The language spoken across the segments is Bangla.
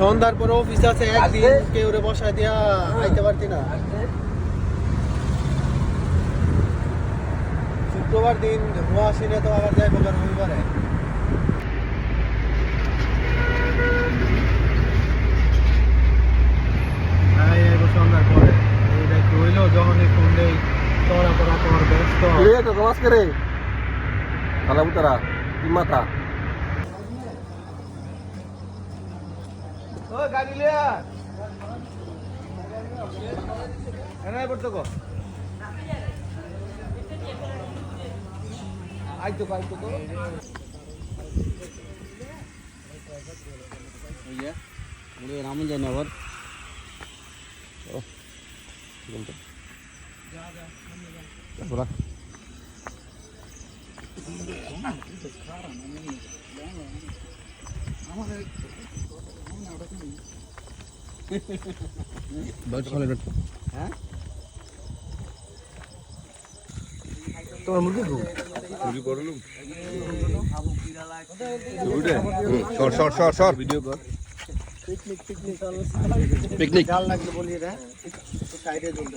সন্ধ্যার পরে অফিস আছে একদিন কেউ রে বসায় দিয়া আইতে পারতি না। শুক্রবার দিন রোয়াশিনে তো আবার যাই বলার রবিবারে। হ্যাঁ সন্ধ্যার পরে। এইটা একটু হইল যখনই ফোন দেই তোরা তোরা তোমার ব্যস্ত রে। তো করে কালা বুতারা কি মাথা? পড়তো গো আইতো আইতো তো রামন যাই না আবার বলা তোমার মুরগি গো চুরি করলুম ভিডিও কর পিকনিক পিকনিক পিকনিক জাল লাগলে বলি রে সাইডে চলতে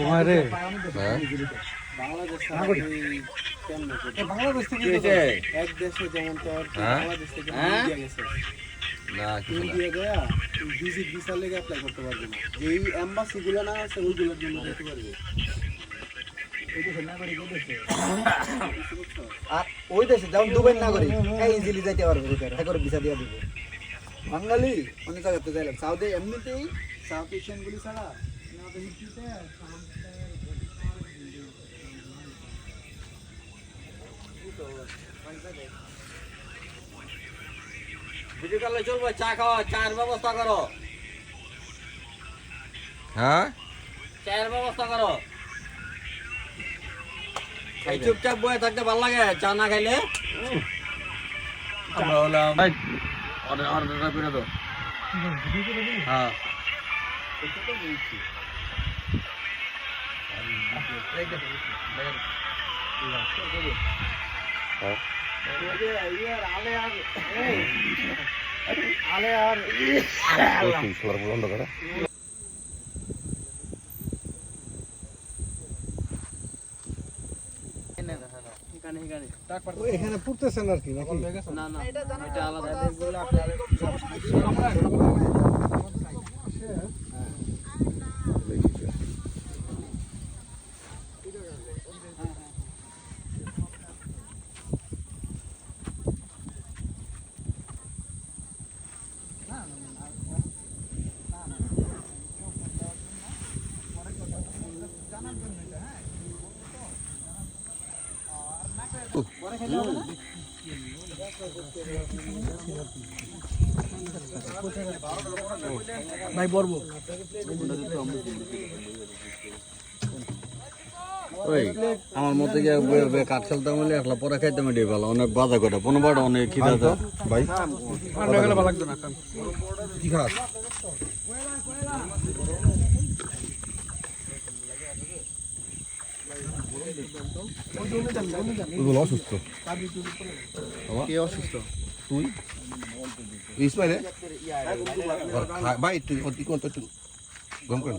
বাংলাদেশ? বাংলাদেশ গেছে না ভিজিট ভিসা লেগে অ্যাপ্লাই করতে পারবে না যেই এম্বাসি না আছে ওইগুলোর ওই দেশে যেমন দুবাই নাগরিক এই ইজিলি যাইতে পারবে করে ভিসা দিয়ে দিবে। বাঙালি অনেক জায়গাতে যাইলাম। সাউথে এমনিতেই সাউথ এশিয়ান গুলি ছাড়া ভিডিও করলে চলবে চা খাওয়া চায়ের ব্যবস্থা করো। হ্যাঁ? চায়ের ব্যবস্থা করো। এই চুপচাপ বয়ে থাকতে ভালো লাগে চা না খাইলে? আমরা হলাম অর্ডার অর্ডারটা করে দাও। হ্যাঁ। আলে আর বন্ধ করে এখানে পড়তেছেন আর কি নাকি? না না এটা আলাদা। ভাই বলব। ওই আমার মতে গিয়ে কাঠ খেলতাম বলে একলা পরে খাইতাম এটাই ভালো। অনেক বাজা করে বারো অনেক খিদা তো ভাই? ভালো লাগতো না কি খাস? অসুস্থ। কে অসুস্থ? তুই? ইসমাইল? ভাই একটু অতি কোন গম করেন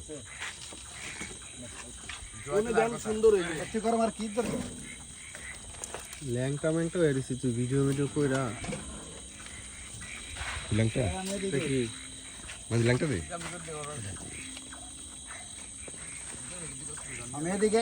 একটু গরম আর কি দরকার? ল্যাংটা ম্যাংটা তুই ভিডিও ভিডিও কইরা। ল্যাংটা? ল্যাংটা দে। আমি এদিকে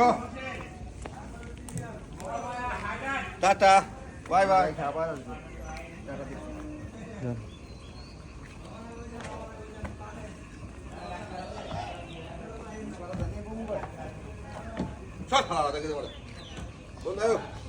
છો ટાટા બાય બાય ચાલ ખાવા દેખે બોલે બોલ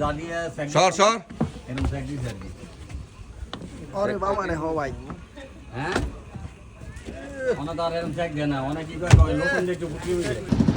যা দিয়ে না সর সর। ওরে বাবা রে হ ভাই হ্যাঁ? অনেক তো আর এরকম স্যাক দেয় না অনেক কি করে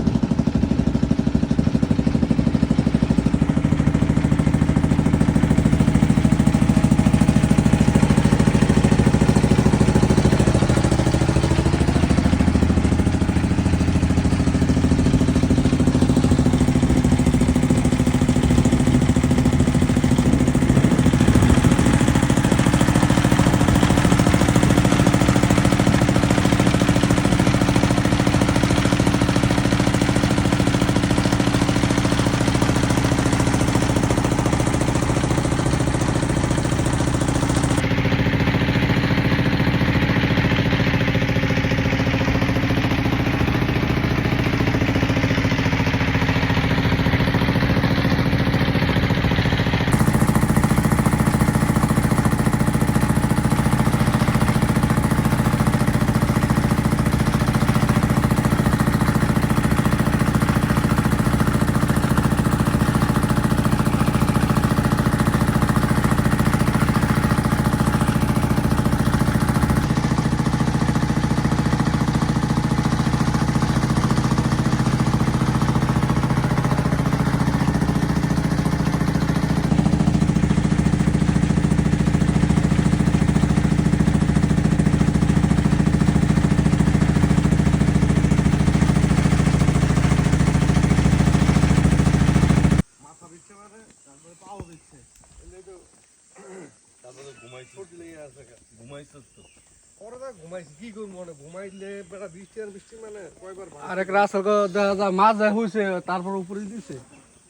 আরেক রাস্তা দেখা যায় মাছ যায় হয়েছে তারপর উপরে দিছে।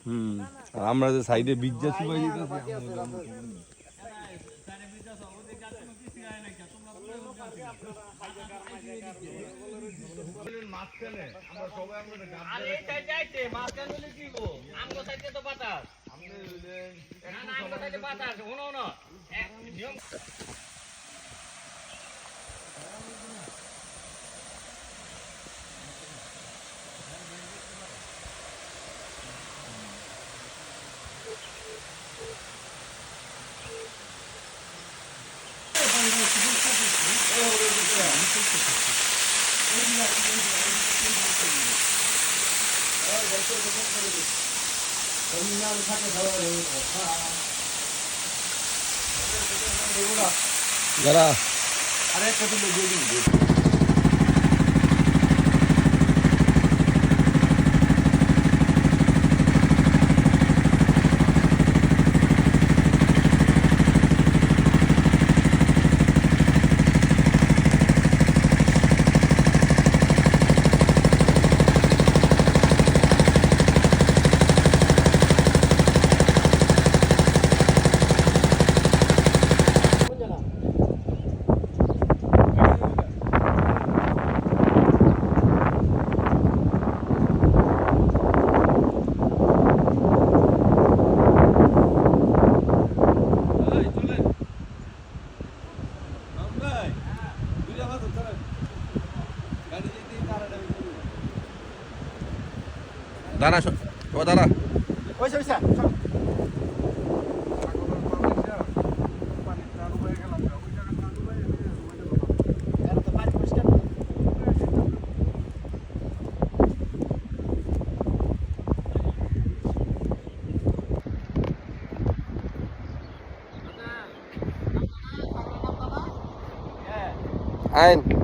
হুম আর আমরা যে সাইডে বিজ্জা চুবাই দিতেছি যাইতে মাঝখান হলে কি গো আমগো সাইডে তো বাতাস না না আমগো সাইডে বাতাস শোনো না এক নিয়ম যারা আরে একটা দিলে দাঁড়া ও দাঁড়া। ওই সব স্যার আইন।